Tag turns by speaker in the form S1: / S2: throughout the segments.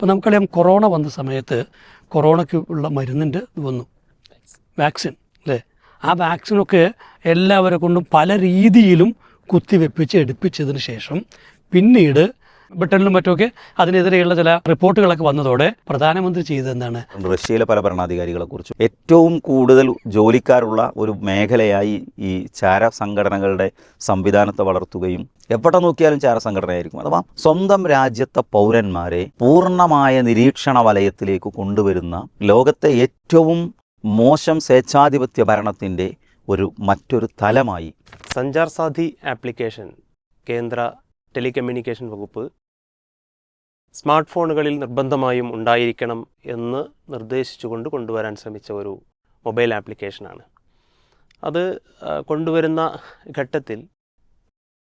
S1: അപ്പോൾ നമുക്കറിയാം കൊറോണ വന്ന സമയത്ത് കൊറോണയ്ക്ക് ഉള്ള മരുന്നിന്റെ ഇത് വന്നു. വാക്സിൻ അല്ലേ? ആ വാക്സിനൊക്കെ എല്ലാവരെ കൊണ്ടും പല രീതിയിലും കുത്തിവെപ്പിച്ച് എടുപ്പിച്ചതിന് ശേഷം പിന്നീട് ബ്രിട്ടനിലും മറ്റുമൊക്കെ അതിനെതിരെയുള്ള ചില റിപ്പോർട്ടുകളൊക്കെ വന്നതോടെ പ്രധാനമന്ത്രി ചെയ്തത് എന്താണ്?
S2: റഷ്യയിലെ പല ഭരണാധികാരികളെ കുറിച്ചും ഏറ്റവും കൂടുതൽ ജോലിക്കാരുള്ള ഒരു മേഖലയായി ഈ ചാര സംഘടനകളുടെ സംവിധാനത്തെ വളർത്തുകയും എവിടെ നോക്കിയാലും ചാര സംഘടനയായിരിക്കും അഥവാ സ്വന്തം രാജ്യത്തെ പൗരന്മാരെ പൂർണമായ നിരീക്ഷണ വലയത്തിലേക്ക് കൊണ്ടുവരുന്ന ലോകത്തെ ഏറ്റവും മോശം സ്വേച്ഛാധിപത്യ ഭരണത്തിന്റെ ഒരു മറ്റൊരു തലമായി.
S3: സഞ്ചാർ സാധി ആപ്ലിക്കേഷൻ കേന്ദ്ര ടെലികമ്മ്യൂണിക്കേഷൻ വകുപ്പ് സ്മാർട്ട് ഫോണുകളിൽ നിർബന്ധമായും ഉണ്ടായിരിക്കണം എന്ന് നിർദ്ദേശിച്ചുകൊണ്ട് കൊണ്ടുവരാൻ ശ്രമിച്ച ഒരു മൊബൈൽ ആപ്ലിക്കേഷനാണ്. അത് കൊണ്ടുവരുന്ന ഘട്ടത്തിൽ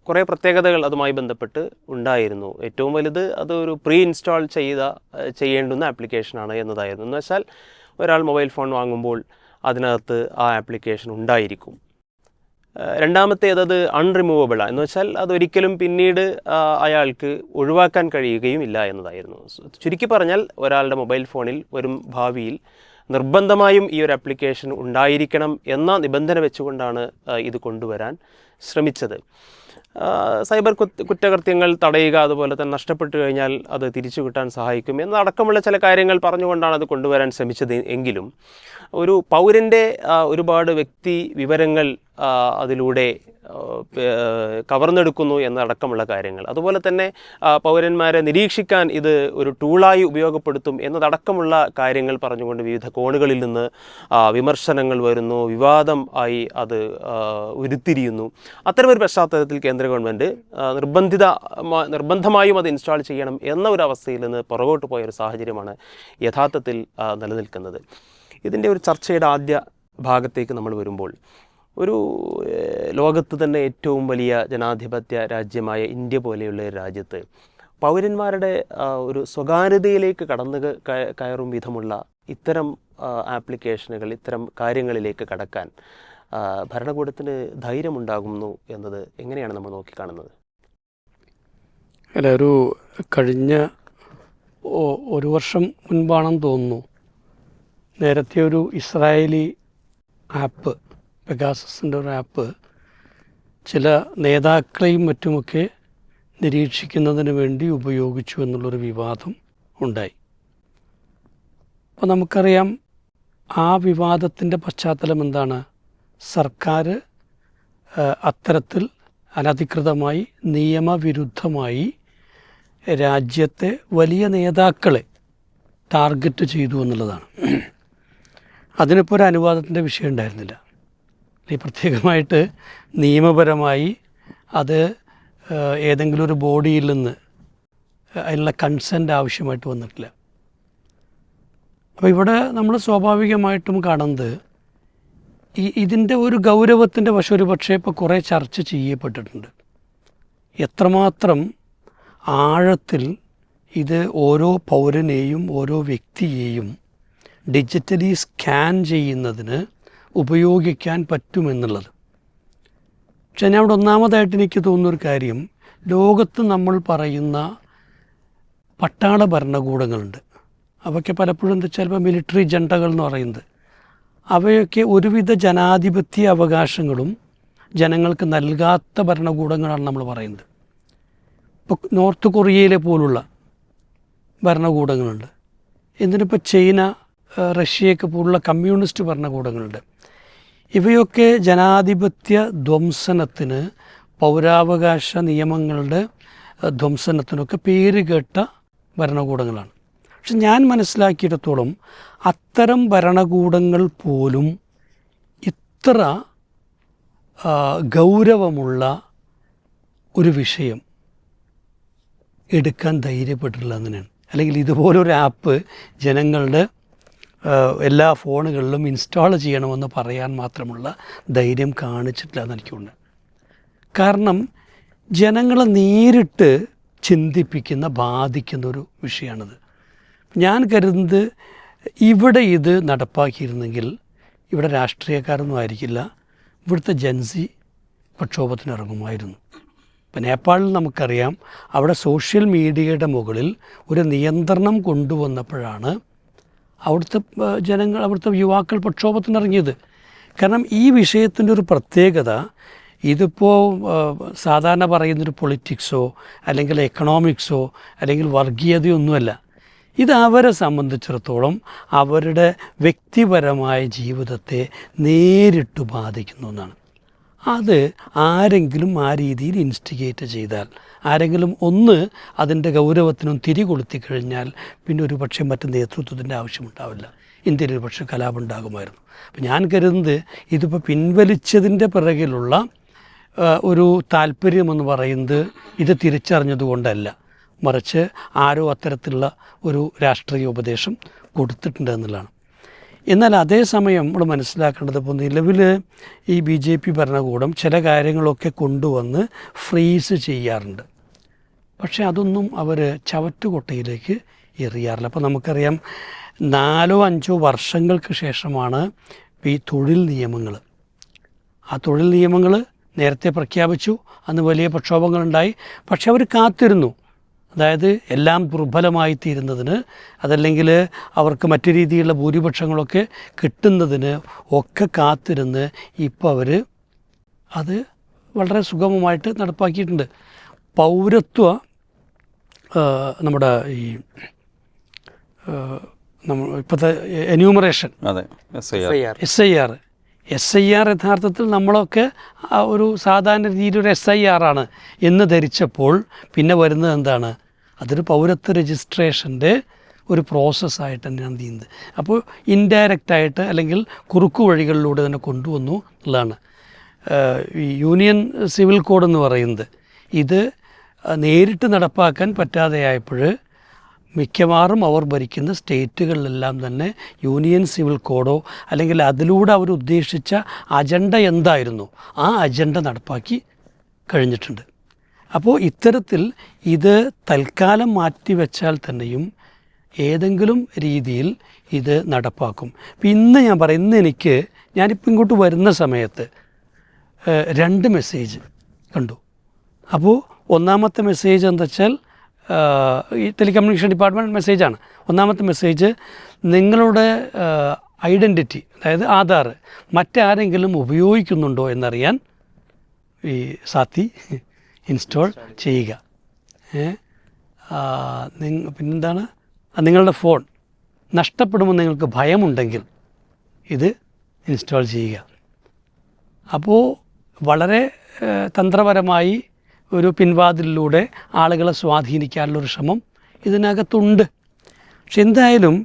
S3: കുറേ പ്രത്യേകതകൾ അതുമായി ബന്ധപ്പെട്ട് ഉണ്ടായിരുന്നു. ഏറ്റവും വലുത് അത് ഒരു പ്രീ ഇൻസ്റ്റാൾ ചെയ്ത ചെയ്യേണ്ടുന്ന ആപ്ലിക്കേഷനാണ് എന്നതായിരുന്നു. എന്ന് വെച്ചാൽ ഒരാൾ മൊബൈൽ ഫോൺ വാങ്ങുമ്പോൾ അതിനകത്ത് ആ ആപ്ലിക്കേഷൻ ഉണ്ടായിരിക്കും. രണ്ടാമത്തേത് അത് അൺറിമൂവബിളാണ് എന്ന് വെച്ചാൽ അതൊരിക്കലും പിന്നീട് അയാൾക്ക് ഒഴിവാക്കാൻ കഴിയുകയും ഇല്ല എന്നതായിരുന്നു. ചുരുക്കി പറഞ്ഞാൽ ഒരാളുടെ മൊബൈൽ ഫോണിൽ വരും ഭാവിയിൽ നിർബന്ധമായും ഈ ഒരു ആപ്ലിക്കേഷൻ ഉണ്ടായിരിക്കണം എന്ന നിബന്ധന വെച്ചുകൊണ്ടാണ് ഇത് കൊണ്ടുവരാൻ ശ്രമിച്ചത്. സൈബർ കുറ്റ കുറ്റകൃത്യങ്ങൾ തടയുക അതുപോലെ തന്നെ നഷ്ടപ്പെട്ടു കഴിഞ്ഞാൽ അത് തിരിച്ചു കിട്ടാൻ സഹായിക്കും എന്നടക്കമുള്ള ചില കാര്യങ്ങൾ പറഞ്ഞുകൊണ്ടാണ് അത് കൊണ്ടുവരാൻ ശ്രമിച്ചത് എങ്കിലും ഒരു പൗരന്റെ ഒരുപാട് വ്യക്തി വിവരങ്ങൾ അതിലൂടെ കവർന്നെടുക്കുന്നു എന്നടക്കമുള്ള കാര്യങ്ങൾ. അതുപോലെ തന്നെ പൗരന്മാരെ നിരീക്ഷിക്കാൻ ഇത് ഒരു ടൂളായി ഉപയോഗപ്പെടുത്തും എന്നതടക്കമുള്ള കാര്യങ്ങൾ പറഞ്ഞുകൊണ്ട് വിവിധ കോണുകളിൽ നിന്ന് വിമർശനങ്ങൾ വരുന്നു വിവാദം ആയി അത് ഉരുത്തിരിയുന്നു. അത്തരമൊരു പശ്ചാത്തലത്തിൽ കേന്ദ്ര ഗവൺമെന്റ് നിർബന്ധിത നിർബന്ധമായും അത് ഇൻസ്റ്റാൾ ചെയ്യണം എന്ന ഒരു അവസ്ഥയിൽ നിന്ന് പുറകോട്ട് പോയ ഒരു സാഹചര്യമാണ് യഥാർത്ഥത്തിൽ നിലനിൽക്കുന്നത്. ഇതിന്റെ ഒരു ചർച്ചയുടെ ആദ്യ ഭാഗത്തേക്ക് നമ്മൾ വരുമ്പോൾ ഒരു ലോകത്ത് തന്നെ ഏറ്റവും വലിയ ജനാധിപത്യ രാജ്യമായ ഇന്ത്യ പോലെയുള്ള ഒരു രാജ്യത്ത് പൗരന്മാരുടെ ഒരു സ്വകാര്യതയിലേക്ക് കടന്നു കയറും വിധമുള്ള ഇത്തരം ആപ്ലിക്കേഷനുകൾ ഇത്തരം കാര്യങ്ങളിലേക്ക് കടക്കാൻ ഭരണകൂടത്തിന് ധൈര്യമുണ്ടാകുന്നു എന്നത് എങ്ങനെയാണ് നമ്മൾ നോക്കിക്കാണുന്നത്?
S1: അല്ല ഒരു കഴിഞ്ഞ ഒരു വർഷം മുൻപാണെന്ന് തോന്നുന്നു. നേരത്തെ ഒരു ഇസ്രായേലി ആപ്പ് പെഗാസസിന്റെ ഒരു ആപ്പ് ചില നേതാക്കളെയും മറ്റുമൊക്കെ നിരീക്ഷിക്കുന്നതിന് വേണ്ടി ഉപയോഗിച്ചു എന്നുള്ളൊരു വിവാദം ഉണ്ടായി. അപ്പോൾ നമുക്കറിയാം ആ വിവാദത്തിന്റെ പശ്ചാത്തലം എന്താണ്? സർക്കാർ അത്തരത്തിൽ അനധികൃതമായി നിയമവിരുദ്ധമായി രാജ്യത്തെ വലിയ നേതാക്കളെ ടാർഗറ്റ് ചെയ്തു എന്നുള്ളതാണ്. അതിനിപ്പോൾ ഒരു അനുവാദത്തിന്റെ വിഷയം ഉണ്ടായിരുന്നില്ല. ഈ പ്രത്യേകമായിട്ട് നിയമപരമായി അത് ഏതെങ്കിലും ഒരു ബോഡിയിൽ നിന്ന് അതിനുള്ള കൺസെന്റ് ആവശ്യമായിട്ട് വന്നിട്ടില്ല. അപ്പോൾ ഇവിടെ നമ്മൾ സ്വാഭാവികമായിട്ടും കാണുന്നത് ഈ ഇതിന്റെ ഒരു ഗൗരവത്തിന്റെ വശം ഒരു പക്ഷേ ഇപ്പോൾ കുറേ ചർച്ച ചെയ്യപ്പെട്ടിട്ടുണ്ട്. എത്രമാത്രം ആഴത്തിൽ ഇത് ഓരോ പൗരനെയും ഓരോ വ്യക്തിയെയും ഡിജിറ്റലി സ്കാൻ ചെയ്യുന്നതിന് ഉപയോഗിക്കാൻ പറ്റുമെന്നുള്ളത്. പക്ഷെ ഞാൻ അവിടെ ഒന്നാമതായിട്ട് എനിക്ക് തോന്നുന്നൊരു കാര്യം ലോകത്ത് നമ്മൾ പറയുന്ന പട്ടാള ഭരണകൂടങ്ങളുണ്ട്. അവയ്ക്ക് പലപ്പോഴും എന്താ ചിലപ്പോൾ മിലിറ്ററി ജണ്ടകൾ എന്ന് പറയുന്നത്. അവയൊക്കെ ഒരുവിധ ജനാധിപത്യ അവകാശങ്ങളും ജനങ്ങൾക്ക് നൽകാത്ത ഭരണകൂടങ്ങളാണ് നമ്മൾ പറയുന്നത്. ഇപ്പോൾ നോർത്ത് കൊറിയയിലെ പോലുള്ള ഭരണകൂടങ്ങളുണ്ട്. എന്തിനിപ്പോൾ ചൈന റഷ്യയൊക്കെ പോലുള്ള കമ്മ്യൂണിസ്റ്റ് ഭരണകൂടങ്ങളുണ്ട്. ഇവയൊക്കെ ജനാധിപത്യ ധ്വംസനത്തിന് പൗരാവകാശ നിയമങ്ങളുടെ ധ്വംസനത്തിനൊക്കെ പേര് കേട്ട ഭരണകൂടങ്ങളാണ്. പക്ഷെ ഞാൻ മനസ്സിലാക്കിയിടത്തോളം അത്തരം ഭരണകൂടങ്ങൾ പോലും ഇത്ര ഗൗരവമുള്ള ഒരു വിഷയം എടുക്കാൻ ധൈര്യപ്പെട്ടിട്ടില്ല അങ്ങനെയാണ്. അല്ലെങ്കിൽ ഇതുപോലൊരു ആപ്പ് ജനങ്ങളുടെ എല്ലാ ഫോണുകളിലും ഇൻസ്റ്റാൾ ചെയ്യണമെന്ന് പറയാൻ മാത്രമുള്ള ധൈര്യം കാണിച്ചിട്ടില്ല എന്ന് എനിക്കുണ്ട്. കാരണം ജനങ്ങളെ നേരിട്ട് ചിന്തിപ്പിക്കുന്ന ബാധിക്കുന്ന ഒരു വിഷയമാണിത്. ഞാൻ കരുതുന്നത് ഇവിടെ ഇത് നടപ്പാക്കിയിരുന്നെങ്കിൽ ഇവിടെ രാഷ്ട്രീയക്കാരൊന്നും ആയിരിക്കില്ല. ഇവിടുത്തെ ജൻസി പ്രക്ഷോഭത്തിനിറങ്ങുമായിരുന്നു ഇപ്പം നേപ്പാളിൽ നമുക്കറിയാം അവിടെ സോഷ്യൽ മീഡിയയുടെ മുകളിൽ ഒരു നിയന്ത്രണം കൊണ്ടുവന്നപ്പോഴാണ് അവിടുത്തെ ജനങ്ങൾ അവിടുത്തെ യുവാക്കൾ പ്രക്ഷോഭത്തിനിറങ്ങിയത്. കാരണം ഈ വിഷയത്തിന്റെ ഒരു പ്രത്യേകത ഇതിപ്പോൾ സാധാരണ പറയുന്നൊരു പൊളിറ്റിക്സോ അല്ലെങ്കിൽ എക്കണോമിക്സോ അല്ലെങ്കിൽ വർഗീയതയൊന്നുമല്ല. ഇത് അവരെ സംബന്ധിച്ചിടത്തോളം അവരുടെ വ്യക്തിപരമായ ജീവിതത്തെ നേരിട്ട് ബാധിക്കുന്ന ഒന്നാണ് അത് ആരെങ്കിലും ആ രീതിയിൽ ഇൻസ്റ്റിഗേറ്റ് ചെയ്താൽ ആരെങ്കിലും ഒന്ന് അതിന്റെ ഗൗരവത്തിനും തിരി കൊളുത്തി കഴിഞ്ഞാൽ പിന്നെ ഒരു പക്ഷേ മറ്റ് നേതൃത്വത്തിന്റെ ആവശ്യമുണ്ടാവില്ല. ഇന്ത്യയിൽ ഒരു പക്ഷേ കലാപം ഉണ്ടാകുമായിരുന്നു അപ്പം ഞാൻ കരുതുന്നത് ഇതിപ്പോൾ പിൻവലിച്ചതിന്റെ പിറകിലുള്ള ഒരു താല്പര്യമെന്ന് പറയുന്നത് ഇത് തിരിച്ചറിഞ്ഞതുകൊണ്ടല്ല. മറിച്ച് ആരോ അത്തരത്തിലുള്ള ഒരു രാഷ്ട്രീയ ഉപദേശം കൊടുത്തിട്ടുണ്ട് എന്നുള്ളതാണ്. എന്നാൽ അതേസമയം നമ്മൾ മനസ്സിലാക്കേണ്ടത് ഇപ്പോൾ നിലവിൽ ഈ ബി ജെ പി ഭരണകൂടം ചില കാര്യങ്ങളൊക്കെ കൊണ്ടുവന്ന് ഫ്രീസ് ചെയ്യാറുണ്ട്. പക്ഷേ അതൊന്നും അവർ ചവറ്റുകൊട്ടയിലേക്ക് എറിയാറില്ല. അപ്പോൾ നമുക്കറിയാം നാലോ അഞ്ചോ വർഷങ്ങൾക്ക് ശേഷമാണ് ഈ തൊഴിൽ നിയമങ്ങൾ. ആ തൊഴിൽ നിയമങ്ങൾ നേരത്തെ പ്രഖ്യാപിച്ചു അന്ന് വലിയ പ്രക്ഷോഭങ്ങളുണ്ടായി. പക്ഷെ അവർ കാത്തിരുന്നു. അതായത് എല്ലാം ദുർബലമായി തീരുന്നതിന് അതല്ലെങ്കിൽ അവർക്ക് മറ്റു രീതിയിലുള്ള ഭൂരിപക്ഷങ്ങളൊക്കെ കിട്ടുന്നതിന് ഒക്കെ കാത്തിരുന്ന് ഇപ്പോൾ അവർ അത് വളരെ സുഗമമായിട്ട് നടപ്പാക്കിയിട്ടുണ്ട്. പൗരത്വ നമ്മുടെ ഈ നമ്മൾ ഇപ്പോഴത്തെ എന്യൂമറേഷൻ
S2: അതെ S I R.
S1: S I R S I R യഥാർത്ഥത്തിൽ നമ്മളൊക്കെ ഒരു സാധാരണ രീതിയിൽ ഒരു എസ് ഐ ആർ ആണ് എന്ന് ധരിച്ചപ്പോൾ പിന്നെ വരുന്നത് എന്താണ്? അതൊരു പൗരത്വ രജിസ്ട്രേഷന്റെ ഒരു പ്രോസസ്സായിട്ട് തന്നെയാണ് ചെയ്യുന്നത്. അപ്പോൾ ഇൻഡയറക്റ്റായിട്ട് അല്ലെങ്കിൽ കുറുക്കു വഴികളിലൂടെ തന്നെ കൊണ്ടുവന്നു എന്നുള്ളതാണ്. ഈ യൂണിയൻ സിവിൽ കോഡ് എന്ന് പറയുന്നത് ഇത് നേരിട്ട് നടപ്പാക്കാൻ പറ്റാതെയായപ്പോൾ മിക്കവാറും അവർ ഭരിക്കുന്ന സ്റ്റേറ്റുകളിലെല്ലാം തന്നെ യൂണിയൻ സിവിൽ കോഡോ അല്ലെങ്കിൽ അതിലൂടെ അവർ ഉദ്ദേശിച്ച അജണ്ട എന്തായിരുന്നു? ആ അജണ്ട നടപ്പാക്കി കഴിഞ്ഞിട്ടുണ്ട്. അപ്പോൾ ഇത്തരത്തിൽ ഇത് തൽക്കാലം മാറ്റിവെച്ചാൽ തന്നെയും ഏതെങ്കിലും രീതിയിൽ ഇത് നടപ്പാക്കും. ഇപ്പം ഇന്ന് ഞാൻ പറയും ഇന്ന് എനിക്ക് ഞാനിപ്പോൾ ഇങ്ങോട്ട് വരുന്ന സമയത്ത് രണ്ട് മെസ്സേജ് കണ്ടു. അപ്പോൾ ഒന്നാമത്തെ മെസ്സേജ് എന്താ വെച്ചാൽ ഈ ടെലികമ്മ്യൂണിക്കേഷൻ ഡിപ്പാർട്ട്മെന്റ് മെസ്സേജാണ്. ഒന്നാമത്തെ മെസ്സേജ് നിങ്ങളുടെ ഐഡന്റിറ്റി അതായത് ആധാർ മറ്റാരെങ്കിലും ഉപയോഗിക്കുന്നുണ്ടോ എന്നറിയാൻ ഈ സാത്തി ഇൻസ്റ്റാൾ ചെയ്യുക. പിന്നെന്താണ്? നിങ്ങളുടെ ഫോൺ നഷ്ടപ്പെടുമെന്ന് നിങ്ങൾക്ക് ഭയമുണ്ടെങ്കിൽ ഇത് ഇൻസ്റ്റാൾ ചെയ്യുക. അപ്പോൾ വളരെ തന്ത്രപരമായി ഒരു പിൻവാതിലിലൂടെ ആളുകളെ സ്വാധീനിക്കാനുള്ളൊരു ശ്രമം ഇതിനകത്തുണ്ട്. പക്ഷെ എന്തായാലും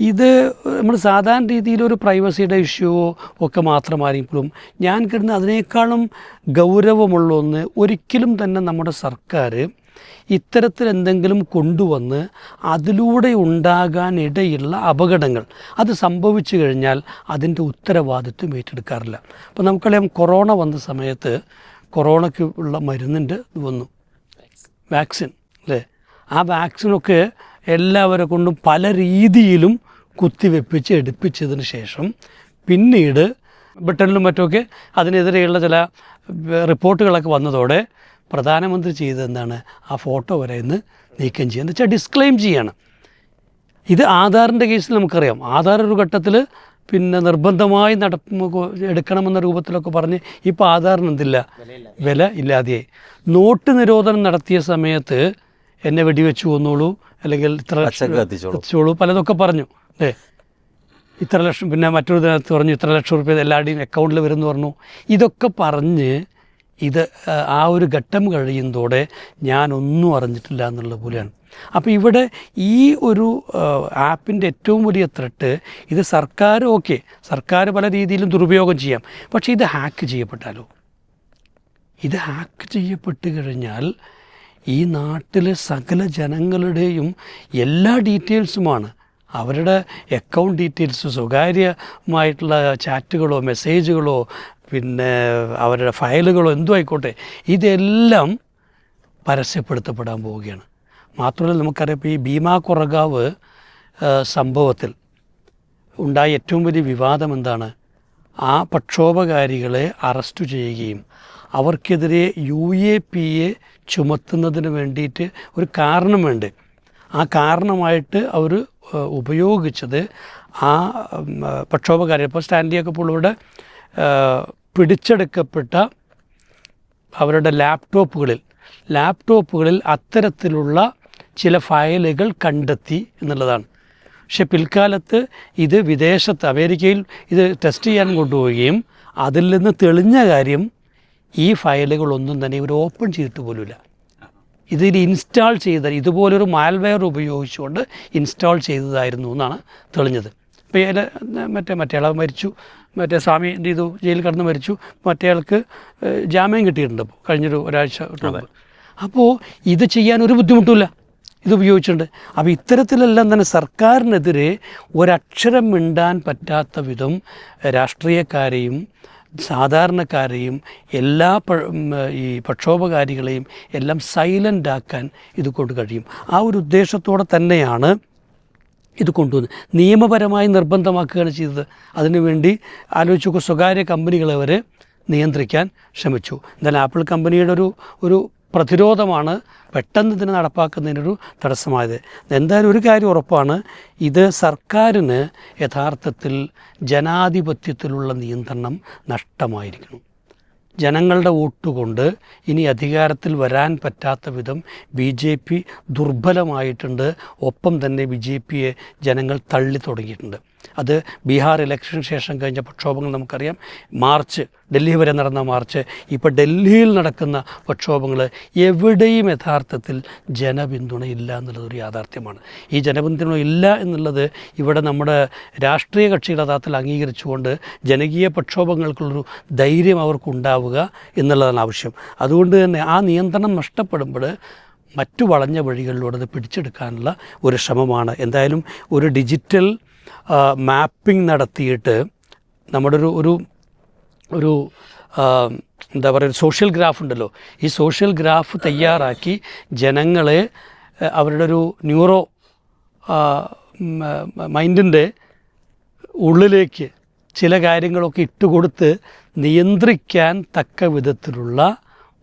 S1: ഇത് നമ്മൾ സാധാരണ രീതിയിൽ ഒരു പ്രൈവസിയുടെ ഇഷ്യൂവോ ഒക്കെ മാത്രമായിരിക്കും. ഞാൻ കിട്ടുന്ന അതിനേക്കാളും ഗൗരവമുള്ള ഒന്ന് ഒരിക്കലും തന്നെ നമ്മുടെ സർക്കാർ ഇത്തരത്തിൽ എന്തെങ്കിലും കൊണ്ടുവന്ന് അതിലൂടെ ഉണ്ടാകാൻ ഇടയുള്ള അപകടങ്ങൾ അത് സംഭവിച്ചു കഴിഞ്ഞാൽ അതിന്റെ ഉത്തരവാദിത്വം ഏറ്റെടുക്കാറില്ല. അപ്പോൾ നമുക്കറിയാം കൊറോണ വന്ന സമയത്ത് കൊറോണയ്ക്ക് ഉള്ള മരുന്നിന്റെ ഇത് വന്നു. വാക്സിൻ അല്ലേ? ആ വാക്സിനൊക്കെ എല്ലാവരെ കൊണ്ടും പല രീതിയിലും കുത്തിവെപ്പിച്ച് എടുപ്പിച്ചതിന് ശേഷം പിന്നീട് ബ്രിട്ടനിലും മറ്റുമൊക്കെ അതിനെതിരെയുള്ള ചില റിപ്പോർട്ടുകളൊക്കെ വന്നതോടെ പ്രധാനമന്ത്രി ചെയ്തത് എന്താണ്? ആ ഫോട്ടോ വരെ ഇന്ന് നീക്കം ചെയ്യുക. എന്ന് വെച്ചാൽ ഡിസ്ക്ലെയിം ചെയ്യാണ്. ഇത് ആധാറിന്റെ കേസിൽ നമുക്കറിയാം. ആധാർ ഒരു ഘട്ടത്തിൽ പിന്നെ നിർബന്ധമായി നട എടുക്കണമെന്ന രൂപത്തിലൊക്കെ പറഞ്ഞ് ഇപ്പോൾ ആധാറിന് എന്തില്ല? വില ഇല്ലാതെയായി. നോട്ട് നിരോധനം നടത്തിയ സമയത്ത് എന്നെ വെടിവെച്ചു വന്നോളൂ അല്ലെങ്കിൽ ഇത്ര.
S2: കത്തിച്ചോളൂ.
S1: പലതൊക്കെ പറഞ്ഞു. അല്ലേ ഇത്ര ലക്ഷം പിന്നെ മറ്റൊരു ദിനത്ത് പറഞ്ഞു ഇത്ര ലക്ഷം റുപ്യ എല്ലാവരുടെയും അക്കൗണ്ടിൽ വരുമെന്ന് പറഞ്ഞു. ഇതൊക്കെ പറഞ്ഞ് ഇത് ആ, ആ ഒരു ഘട്ടം കഴിയുന്നതോടെ ഞാനൊന്നും അറിഞ്ഞിട്ടില്ല എന്നുള്ള പോലെയാണ്. അപ്പോൾ ഇവിടെ ഈ ഒരു ആപ്പിന്റെ ഏറ്റവും വലിയ ത്രെട്ട് ഇത് സർക്കാർ ഓക്കെ സർക്കാർ പല രീതിയിലും ദുരുപയോഗം ചെയ്യാം. പക്ഷേ ഇത് ഹാക്ക് ചെയ്യപ്പെട്ടാലോ? ഇത് ഹാക്ക് ചെയ്യപ്പെട്ട് കഴിഞ്ഞാൽ ഈ നാട്ടിലെ സകല ജനങ്ങളുടെയും എല്ലാ ഡീറ്റെയിൽസുമാണ്. അവരുടെ അക്കൗണ്ട് ഡീറ്റെയിൽസ് സ്വകാര്യമായിട്ടുള്ള ചാറ്റുകളോ മെസ്സേജുകളോ പിന്നെ അവരുടെ ഫയലുകളോ എന്തോ ആയിക്കോട്ടെ ഇതെല്ലാം പരസ്യപ്പെടുത്തപ്പെടാൻ പോവുകയാണ്. മാത്രമല്ല നമുക്കറിയാം ഇപ്പോൾ ഈ ഭീമാ കുറകാവ് സംഭവത്തിൽ ഉണ്ടായ ഏറ്റവും വലിയ വിവാദം എന്താണ്? ആ പ്രക്ഷോഭകാരികളെ അറസ്റ്റ് ചെയ്യുകയും അവർക്കെതിരെ യു എ പി എ ചുമത്തുന്നതിന് വേണ്ടിയിട്ട് ഒരു കാരണം വേണ്ട ആ കാരണമായിട്ട് അവർ ഉപയോഗിച്ചത് ആ പ്രക്ഷോഭകാരി ഇപ്പോൾ സ്റ്റാൻലിയൊക്കെ പുള്ളിയുടെ പിടിച്ചെടുക്കപ്പെട്ട അവരുടെ ലാപ്ടോപ്പുകളിൽ ലാപ്ടോപ്പുകളിൽ അത്തരത്തിലുള്ള ചില ഫയലുകൾ കണ്ടെത്തി എന്നുള്ളതാണ്. പക്ഷെ പിൽക്കാലത്ത് ഇത് വിദേശത്ത് അമേരിക്കയിൽ ഇത് ടെസ്റ്റ് ചെയ്യാൻ കൊണ്ടുപോവുകയും അതിൽ നിന്ന് തെളിഞ്ഞ കാര്യം ഈ ഫയലുകളൊന്നും തന്നെ ഇവർ ഓപ്പൺ ചെയ്തിട്ട് പോലുമില്ല. ഇതിൽ ഇൻസ്റ്റാൾ ചെയ്ത ഇതുപോലൊരു മാൽവെയർ ഉപയോഗിച്ചുകൊണ്ട് ഇൻസ്റ്റാൾ ചെയ്തതായിരുന്നു എന്നാണ് തെളിഞ്ഞത്. ഇപ്പോൾ മറ്റേ മറ്റേ ആൾ മരിച്ചു. മറ്റേ സ്വാമി എന്ത് ചെയ്തു? ജയിലിൽ കിടന്ന് മരിച്ചു. മറ്റേ ആൾക്ക് ഏഹ്, ജാമ്യം കിട്ടിയിട്ടുണ്ട് അപ്പോൾ കഴിഞ്ഞൊരു ഒരാഴ്ച മുമ്പ്. അപ്പോൾ ഇത് ചെയ്യാൻ ഒരു ബുദ്ധിമുട്ടുമില്ല. ഇത് ഉപയോഗിച്ചിട്ടുണ്ട്. അപ്പോൾ ഇത്തരത്തിലെല്ലാം തന്നെ സർക്കാരിനെതിരെ ഒരക്ഷരം മിണ്ടാൻ പറ്റാത്ത വിധം രാഷ്ട്രീയക്കാരെയും സാധാരണക്കാരെയും എല്ലാ ഈ പ്രക്ഷോഭകാരികളെയും എല്ലാം സൈലന്റ് ആക്കാൻ ഇത് കൊണ്ട് കഴിയും. ആ ഒരു ഉദ്ദേശത്തോടെ തന്നെയാണ് ഇത് കൊണ്ടുവന്ന് നിയമപരമായി നിർബന്ധമാക്കുകയാണ് ചെയ്തത്. അതിനുവേണ്ടി ആലോചിച്ചു സ്വകാര്യ കമ്പനികളെ വരെ നിയന്ത്രിക്കാൻ ശ്രമിച്ചു. എന്തായാലും ആപ്പിൾ കമ്പനിയുടെ ഒരു ഒരു പ്രതിരോധമാണ് പെട്ടെന്ന് ഇതിനെ നടപ്പാക്കുന്നതിനൊരു തടസ്സമായത്. എന്തായാലും ഒരു കാര്യം ഉറപ്പാണ് ഇത് സർക്കാരിന് യഥാർത്ഥത്തിൽ ജനാധിപത്യത്തിലുള്ള നിയന്ത്രണം നഷ്ടമായിരിക്കണം. ജനങ്ങളുടെ വോട്ടുകൊണ്ട് ഇനി അധികാരത്തിൽ വരാൻ പറ്റാത്ത വിധം ബി ജെ പി ദുർബലമായിട്ടുണ്ട്. ഒപ്പം തന്നെ ബി ജെ പിയെ ജനങ്ങൾ തള്ളി തുടങ്ങിയിട്ടുണ്ട്. അത് ബീഹാർ ഇലക്ഷന് ശേഷം കഴിഞ്ഞ പ്രക്ഷോഭങ്ങൾ നമുക്കറിയാം. മാർച്ച് ഡൽഹി വരെ നടന്ന മാർച്ച്. ഇപ്പോൾ ഡൽഹിയിൽ നടക്കുന്ന പ്രക്ഷോഭങ്ങൾ എവിടെയും യഥാർത്ഥത്തിൽ ജനപിന്തുണ ഇല്ല എന്നുള്ളത് ഒരു യാഥാർത്ഥ്യമാണ്. ഈ ജനപിന്തുണ ഇല്ല എന്നുള്ളത് ഇവിടെ നമ്മുടെ രാഷ്ട്രീയ കക്ഷികൾ യഥാർത്ഥത്തിൽ അംഗീകരിച്ചുകൊണ്ട് ജനകീയ പ്രക്ഷോഭങ്ങൾക്കുള്ളൊരു ധൈര്യം അവർക്കുണ്ടാവുക എന്നുള്ളതാണ് ആവശ്യം. അതുകൊണ്ട് തന്നെ ആ നിയന്ത്രണം നഷ്ടപ്പെടുമ്പോൾ മറ്റു വളഞ്ഞ വഴികളിലൂടെ അത് പിടിച്ചെടുക്കാനുള്ള ഒരു ശ്രമമാണ്. എന്തായാലും ഒരു ഡിജിറ്റൽ മാപ്പിംഗ് നടത്തിയിട്ട് നമ്മുടെ ഒരു ഒരു ഒരു എന്താ പറയുക സോഷ്യൽ ഗ്രാഫ് ഉണ്ടല്ലോ. ഈ സോഷ്യൽ ഗ്രാഫ് തയ്യാറാക്കി ജനങ്ങളെ അവരുടെ ഒരു ന്യൂറോ മൈൻഡിന്റെ ഉള്ളിലേക്ക് ചില കാര്യങ്ങളൊക്കെ ഇട്ടുകൊടുത്ത് നിയന്ത്രിക്കാൻ തക്ക വിധത്തിലുള്ള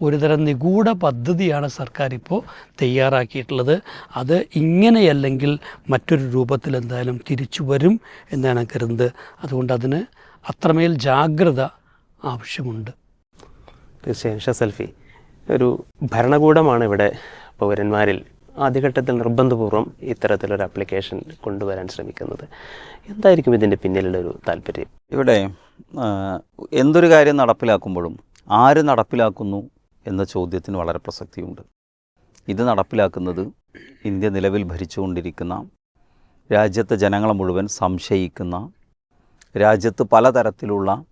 S1: ഒരുതരം നിഗൂഢ പദ്ധതിയാണ് സർക്കാർ ഇപ്പോൾ തയ്യാറാക്കിയിട്ടുള്ളത്. അത് ഇങ്ങനെയല്ലെങ്കിൽ മറ്റൊരു രൂപത്തിൽ എന്തായാലും തിരിച്ചു വരും എന്നാണ് കരുതുന്നത്. അതുകൊണ്ട് അതിന് അത്രമേൽ ജാഗ്രത ആവശ്യമുണ്ട്.
S3: തീർച്ചയായും ഷസൽഫി. ഒരു ഭരണകൂടമാണ് ഇവിടെ പൗരന്മാരിൽ ആദ്യഘട്ടത്തിൽ നിർബന്ധപൂർവം ഇത്തരത്തിലൊരു ആപ്ലിക്കേഷൻ കൊണ്ടുവരാൻ ശ്രമിക്കുന്നത്. എന്തായിരിക്കും ഇതിന്റെ പിന്നിലുള്ള ഒരു താല്പര്യം?
S2: ഇവിടെ എന്തൊരു കാര്യം നടപ്പിലാക്കുമ്പോഴും ആര് നടപ്പിലാക്കുന്നു എന്ന ചോദ്യത്തിന് വളരെ പ്രസക്തിയുണ്ട്. ഇത് നടപ്പിലാക്കുന്നത് ഇന്ത്യ നിലവിൽ ഭരിച്ചുകൊണ്ടിരിക്കുന്ന രാജ്യത്തെ ജനങ്ങളെ മുഴുവൻ സംശയിക്കുന്ന രാജ്യത്ത് പലതരത്തിലുള്ള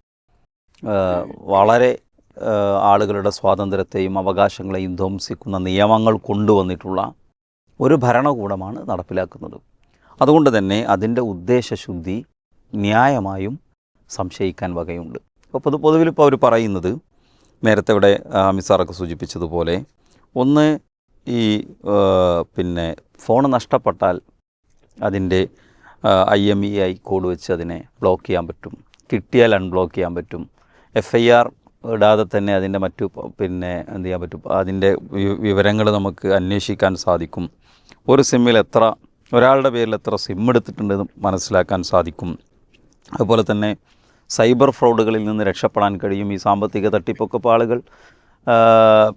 S2: വളരെ ആളുകളുടെ സ്വാതന്ത്ര്യത്തെയും അവകാശങ്ങളെയും ധ്വംസിക്കുന്ന നിയമങ്ങൾ കൊണ്ടുവന്നിട്ടുള്ള ഒരു ഭരണകൂടമാണ് നടപ്പിലാക്കുന്നത്. അതുകൊണ്ട് തന്നെ അതിന്റെ ഉദ്ദേശശുദ്ധി ന്യായമായും സംശയിക്കാൻ വകയുണ്ട്. അപ്പോൾ പൊതു പൊതുവിൽ ഇപ്പോൾ അവർ പറയുന്നത് നേരത്തെ ഇവിടെ അമിസാറൊക്കെ സൂചിപ്പിച്ചതുപോലെ ഒന്ന് ഈ പിന്നെ ഫോൺ നഷ്ടപ്പെട്ടാൽ അതിന്റെ I M E I code വെച്ച് അതിനെ ബ്ലോക്ക് ചെയ്യാൻ പറ്റും. കിട്ടിയാൽ അൺബ്ലോക്ക് ചെയ്യാൻ പറ്റും. എഫ് ഐ ആർ ഇടാതെ തന്നെ അതിന്റെ മറ്റു പിന്നെ എന്ത് ചെയ്യാൻ പറ്റും? അതിന്റെ വിവരങ്ങൾ നമുക്ക് അന്വേഷിക്കാൻ സാധിക്കും. ഒരു സിമ്മിൽ എത്ര ഒരാളുടെ പേരിൽ എത്ര സിം എടുത്തിട്ടുണ്ടെന്ന് മനസ്സിലാക്കാൻ സാധിക്കും. അതുപോലെ തന്നെ സൈബർ ഫ്രോഡുകളിൽ നിന്ന് രക്ഷപ്പെടാൻ കഴിയും. ഈ സാമ്പത്തിക തട്ടിപ്പൊക്കെ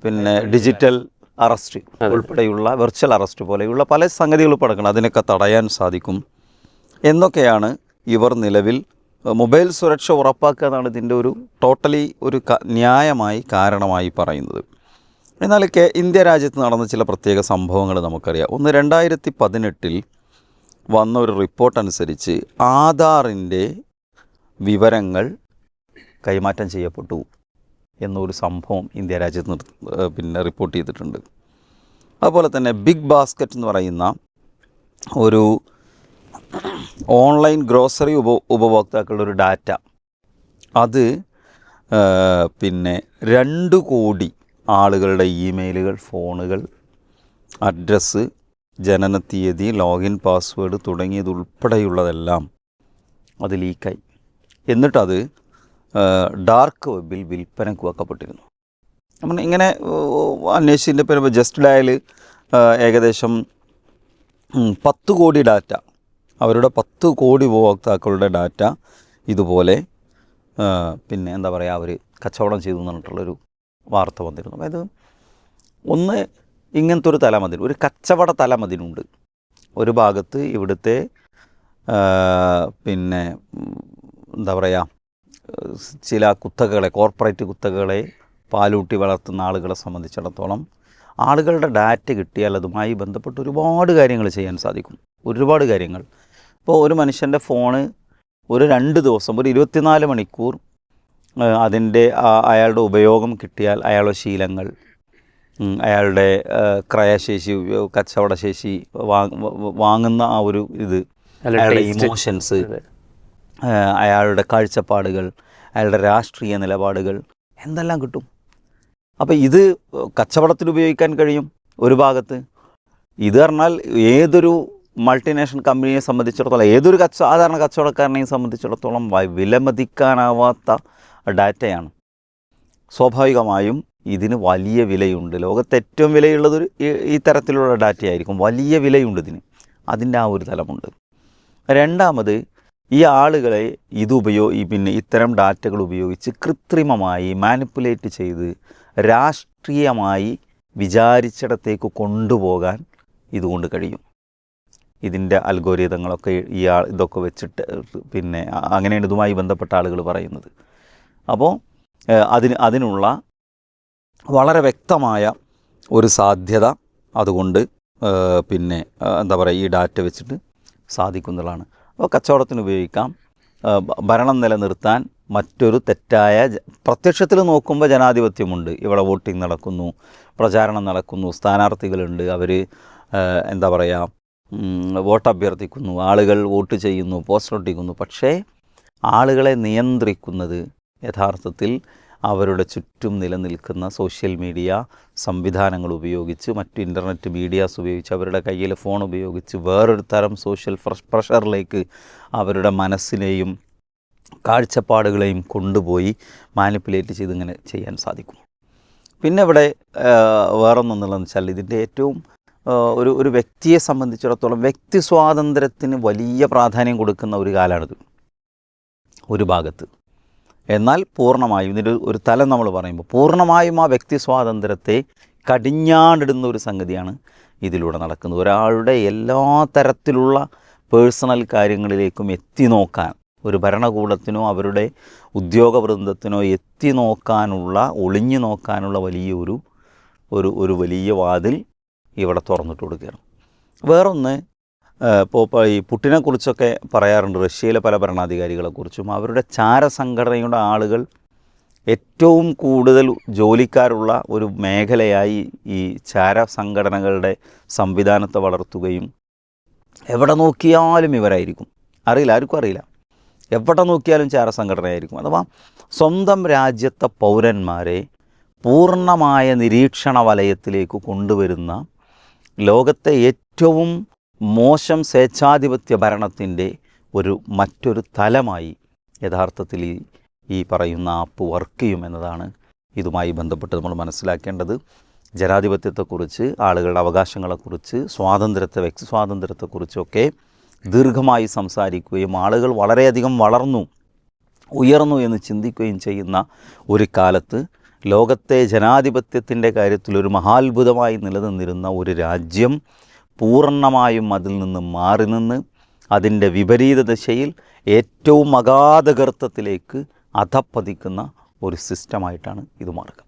S2: പിന്നെ ഡിജിറ്റൽ അറസ്റ്റ് ഉൾപ്പെടെയുള്ള വെർച്വൽ അറസ്റ്റ് പോലെയുള്ള പല സംഗതികൾ പടക്കണം അതിനൊക്കെ തടയാൻ സാധിക്കും എന്നൊക്കെയാണ് ഇവർ നിലവിൽ മൊബൈൽ സുരക്ഷ ഉറപ്പാക്കുക എന്നാണ് ഇതിന്റെ ഒരു ടോട്ടലി ഒരു ന്യായമായി കാരണമായി പറയുന്നത്. എന്നാൽ കെ ഇന്ത്യ രാജ്യത്ത് നടന്ന ചില പ്രത്യേക സംഭവങ്ങൾ നമുക്കറിയാം. ഒന്ന് രണ്ടായിരത്തി പതിനെട്ടിൽ വന്ന ഒരു റിപ്പോർട്ട് അനുസരിച്ച് ആധാറിന്റെ വിവരങ്ങൾ കൈമാറ്റം ചെയ്യപ്പെട്ടു എന്നൊരു സംഭവം ഇന്ത്യ രാജ്യത്ത് പിന്നെ റിപ്പോർട്ട് ചെയ്തിട്ടുണ്ട്. അതുപോലെ തന്നെ ബിഗ് ബാസ്ക്കറ്റ് എന്ന് പറയുന്ന ഒരു ഓൺലൈൻ ഗ്രോസറി ഉപ ഉപഭോക്താക്കളുടെ ഒരു ഡാറ്റ. അത് പിന്നെ രണ്ട് കോടി ആളുകളുടെ ഇമെയിലുകൾ ഫോണുകൾ അഡ്രസ്സ് തീയതി ലോഗിൻ പാസ്വേഡ് തുടങ്ങിയതുൾപ്പെടെയുള്ളതെല്ലാം അത് ലീക്കായി. എന്നിട്ടത് ഡാർക്ക് വെബിൽ വിൽപ്പനക്ക് വെക്കപ്പെട്ടിരുന്നു നമ്മൾ ഇങ്ങനെ അന്വേഷിച്ചതിന്റെ പേര് ജസ്റ്റ് ഡയൽ ഏകദേശം പത്ത് കോടി ഡാറ്റ. അവരുടെ പത്ത് കോടി ഉപഭോക്താക്കളുടെ ഡാറ്റ ഇതുപോലെ പിന്നെ എന്താ പറയുക അവർ കച്ചവടം ചെയ്തു എന്ന് പറഞ്ഞിട്ടുള്ളൊരു വാർത്ത വന്നിരുന്നു. അതായത് ഒന്ന് ഇങ്ങനത്തെ ഒരു തലമതിൽ ഒരു കച്ചവട തലമതിലുണ്ട്. ഒരു ഭാഗത്ത് ഇവിടുത്തെ പിന്നെ എന്താ പറയുക ചില കുത്തകകളെ കോർപ്പറേറ്റ് കുത്തകകളെ പാലൂട്ടി വളർത്തുന്ന ആളുകളെ സംബന്ധിച്ചിടത്തോളം ആളുകളുടെ ഡാറ്റ കിട്ടിയാൽ അതുമായി ബന്ധപ്പെട്ട് ഒരുപാട് കാര്യങ്ങൾ ചെയ്യാൻ സാധിക്കും. ഒരുപാട് കാര്യങ്ങൾ. ഇപ്പോൾ ഒരു മനുഷ്യന്റെ ഫോണ് ഒരു രണ്ട് ദിവസം ഒരു ഇരുപത്തിനാല് മണിക്കൂർ അതിന്റെ അയാളുടെ ഉപയോഗം കിട്ടിയാൽ അയാളുടെ ശീലങ്ങൾ അയാളുടെ ക്രയശേഷി കച്ചവടശേഷി വാങ്ങുന്ന ആ ഒരു ഇത്
S3: അയാളുടെ
S2: ഇമോഷൻസ്. അയാളുടെ കാഴ്ചപ്പാടുകൾ അയാളുടെ രാഷ്ട്രീയ നിലപാടുകൾ എന്തെല്ലാം കിട്ടും? അപ്പോൾ ഇത് കച്ചവടത്തിൽ ഉപയോഗിക്കാൻ കഴിയും ഒരു ഭാഗത്ത്. ഇത് പറഞ്ഞാൽ ഏതൊരു മൾട്ടിനാഷണൽ കമ്പനിയെ സംബന്ധിച്ചിടത്തോളം ഏതൊരു കച്ച സാധാരണ കച്ചവടക്കാരനെയും സംബന്ധിച്ചിടത്തോളം വിലമതിക്കാനാവാത്ത ഡാറ്റയാണ്. സ്വാഭാവികമായും ഇതിന് വലിയ വിലയുണ്ട്. ലോകത്ത് ഏറ്റവും വിലയുള്ളതൊരു ഈ തരത്തിലുള്ള ഡാറ്റയായിരിക്കും. വലിയ വിലയുണ്ട് ഇതിന്. അതിന്റെ ആ ഒരു തലമുണ്ട്. രണ്ടാമത് ഈ ആളുകളെ ഇത് ഉപയോഗി പിന്നെ ഇത്തരം ഡാറ്റകൾ ഉപയോഗിച്ച് കൃത്രിമമായി മാനിപ്പുലേറ്റ് ചെയ്ത് രാഷ്ട്രീയമായി വിചാരിച്ചിടത്തേക്ക് കൊണ്ടുപോകാൻ ഇതുകൊണ്ട് കഴിയും. ഇതിന്റെ അൽഗോരിതങ്ങളൊക്കെ ഈ ആൾ ഇതൊക്കെ വെച്ചിട്ട് പിന്നെ അങ്ങനെ അങ്ങനെയാണ് ഇതുമായി ബന്ധപ്പെട്ട ആളുകൾ പറയുന്നത്. അപ്പോൾ അതിന് അതിനുള്ള വളരെ വ്യക്തമായ ഒരു സാധ്യത അതുകൊണ്ട് പിന്നെ എന്താ പറയുക ഈ ഡാറ്റ വെച്ചിട്ട് സാധിക്കുന്നതാണ്. അപ്പോൾ കച്ചവടത്തിന് ഉപയോഗിക്കാം. ഭരണം നിലനിർത്താൻ മറ്റൊരു തെറ്റായ പ്രത്യക്ഷത്തിൽ നോക്കുമ്പോൾ ജനാധിപത്യമുണ്ട്. ഇവിടെ വോട്ടിംഗ് നടക്കുന്നു പ്രചാരണം നടക്കുന്നു സ്ഥാനാർത്ഥികളുണ്ട്. അവർ എന്താ പറയുക വോട്ട് അഭ്യർത്ഥിക്കുന്നു ആളുകൾ വോട്ട് ചെയ്യുന്നു പോസ്റ്റർ ഒട്ടിക്കുന്നു. പക്ഷേ ആളുകളെ നിയന്ത്രിക്കുന്നത് യഥാർത്ഥത്തിൽ അവരുടെ ചുറ്റും നിലനിൽക്കുന്ന സോഷ്യൽ മീഡിയ സംവിധാനങ്ങൾ ഉപയോഗിച്ച് മറ്റ് ഇന്റർനെറ്റ് മീഡിയാസ് ഉപയോഗിച്ച് അവരുടെ കയ്യിൽ ഫോൺ ഉപയോഗിച്ച് വേറൊരു തരം സോഷ്യൽ പ്രഷറിലേക്ക് അവരുടെ മനസ്സിനെയും കാഴ്ചപ്പാടുകളെയും കൊണ്ടുപോയി മാനിപ്പുലേറ്റ് ചെയ്ത് ഇങ്ങനെ ചെയ്യാൻ സാധിക്കും. പിന്നെ ഇവിടെ വേറൊന്നെന്നുള്ളതെന്ന് വെച്ചാൽ ഇതിന്റെ ഏറ്റവും ഒരു ഒരു വ്യക്തിയെ സംബന്ധിച്ചിടത്തോളം വ്യക്തി സ്വാതന്ത്ര്യത്തിന് വലിയ പ്രാധാന്യം കൊടുക്കുന്ന ഒരു കാലമാണിത് ഒരു ഭാഗത്ത്. എന്നാൽ പൂർണമായും ഇതിന്റെ ഒരു തലം നമ്മൾ പറയുമ്പോൾ പൂർണമായും ആ വ്യക്തി സ്വാതന്ത്ര്യത്തെ കടിഞ്ഞാണ്ടിടുന്ന ഒരു സംഗതിയാണ് ഇതിലൂടെ നടക്കുന്നത്. ഒരാളുടെ എല്ലാ തരത്തിലുള്ള പേഴ്സണൽ കാര്യങ്ങളിലേക്കും എത്തി നോക്കാൻ ഒരു ഭരണകൂടത്തിനോ അവരുടെ ഉദ്യോഗ വൃന്ദത്തിനോ എത്തി നോക്കാനുള്ള ഒളിഞ്ഞു നോക്കാനുള്ള വലിയൊരു ഒരു ഒരു വലിയ വാതിൽ ഇവിടെ തുറന്നിട്ട് കൊടുക്കുകയാണ്. വേറൊന്ന് ഇപ്പോൾ ഈ പുട്ടിനെക്കുറിച്ചൊക്കെ പറയാറുണ്ട്. റഷ്യയിലെ പല ഭരണാധികാരികളെക്കുറിച്ചും അവരുടെ ചാരസംഘടനയുടെ ആളുകൾ ഏറ്റവും കൂടുതൽ ജോലിക്കാരുള്ള ഒരു മേഖലയായി ഈ ചാര സംഘടനകളുടെ സംവിധാനത്തെ വളർത്തുകയും എവിടെ നോക്കിയാലും ഇവരായിരിക്കും. അറിയില്ല ആർക്കും അറിയില്ല. എവിടെ നോക്കിയാലും ചാര സംഘടനയായിരിക്കും അഥവാ സ്വന്തം രാജ്യത്തെ പൗരന്മാരെ പൂർണമായ നിരീക്ഷണ വലയത്തിലേക്ക് കൊണ്ടുവരുന്ന ലോകത്തെ ഏറ്റവും മോശം സ്വേച്ഛാധിപത്യ ഭരണത്തിന്റെ ഒരു മറ്റൊരു തലമായി യഥാർത്ഥത്തിൽ ഈ ഈ പറയുന്ന ആപ്പ് വർക്ക് ചെയ്യും എന്നതാണ് ഇതുമായി ബന്ധപ്പെട്ട് നമ്മൾ മനസ്സിലാക്കേണ്ടത്. ജനാധിപത്യത്തെക്കുറിച്ച് ആളുകളുടെ അവകാശങ്ങളെക്കുറിച്ച് സ്വാതന്ത്ര്യത്തെ വ്യക്തി സ്വാതന്ത്ര്യത്തെക്കുറിച്ചൊക്കെ ദീർഘമായി സംസാരിക്കുകയും ആളുകൾ വളരെയധികം വളർന്നു ഉയർന്നു എന്ന് ചിന്തിക്കുകയും ചെയ്യുന്ന ഒരു കാലത്ത് ലോകത്തെ ജനാധിപത്യത്തിന്റെ കാര്യത്തിൽ ഒരു മഹാത്ഭുതമായി നിലനിന്നിരുന്ന ഒരു രാജ്യം പൂർണമായും അതിൽ നിന്ന് മാറി നിന്ന് അതിന്റെ വിപരീത ദിശയിൽ ഏറ്റവും അഗാധഗർത്തത്തിലേക്ക് അധപ്പതിക്കുന്ന ഒരു സിസ്റ്റമായിട്ടാണ് ഇത് മാറുക.